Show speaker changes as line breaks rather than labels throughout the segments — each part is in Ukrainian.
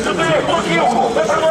Это был Бог Его.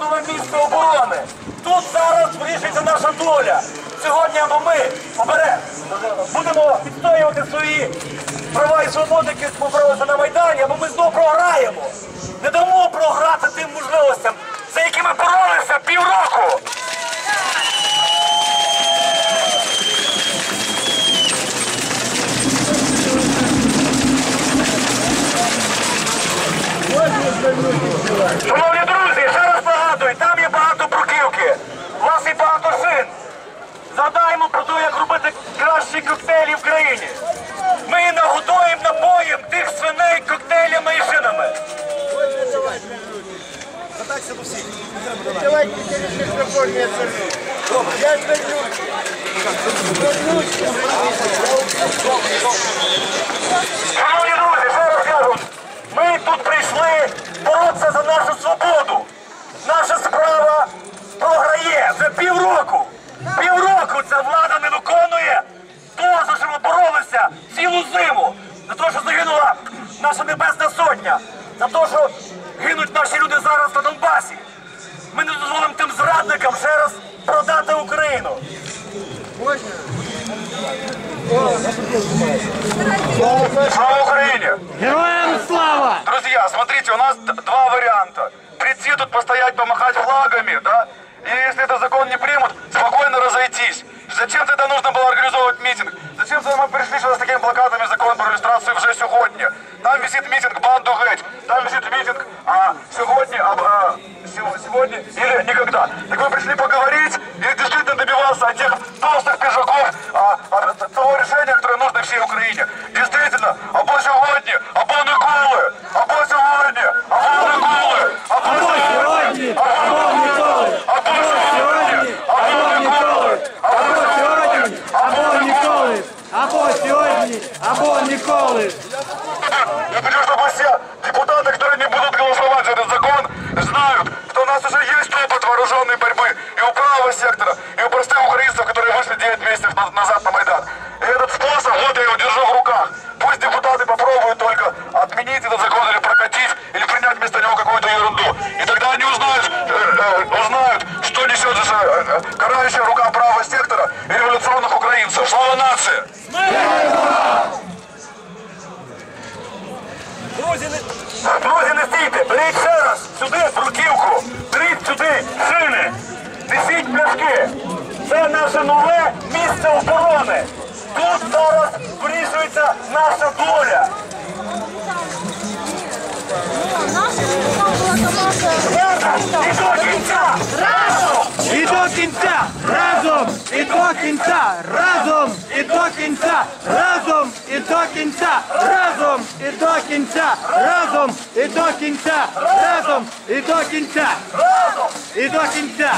Нове місце оборони. Тут зараз вирішується наша доля. Сьогодні або ми обере, будемо відстоювати свої права і свободи, які справилися на Майдані, або ми знову програємо. Не дамо програти тим можливостям, за якими боролися півроку. Шановні Згадаємо про те, як робити кращі коктейлі в країні. Ми нагодуємо напоїм тих свиней коктейлями і шинами.
Давайте через микрофон я отсажу. Я вернусь.
Шановні наша небесна сотня. За те, що гинуть наші люди зараз на Донбасі. Ми не дозволимо тим зрадникам ще раз продати Україну. Слава Україні!
Героям слава!
Друзья, смотрите, у нас д- два варианта. Прийти тут постоять, помахать флагами, да? И если этот закон не примут, спокойно разойтись. Зачем тогда нужно было организовывать митинг? Зачем тогда мы а, сегодня, а, а, сего- сегодня или никогда. Так мы пришли поговорить и действительно добиваться от тех толстых пиджаков а, а, т- того решения, которое нужно всей Украине. Действительно, або сьогодні, або ніколи, або сьогодні, або ніколи, або сьогодні, або ніколи, або сьогодні, або ніколи, або сьогодні,
Або ніколи! Або сьогодні, або ніколи!
Я хочу, чтобы все депутаты, сектора, и у простых украинцев, которые вышли 9 месяцев на- назад на Майдан. И этот способ, вот я его держу в руках. Пусть депутаты попробуют только отменить этот закон или прокатить, или принять вместо него какую-то таки, це наше нове місце оборони. Тут зараз вирішується наша доля. І до кінця разом!
І до кінця разом! І до кінця разом! І до кінця разом! І до кінця разом! І до кінця разом! І до кінця разом! І до кінця!
Разом!
І до кінця!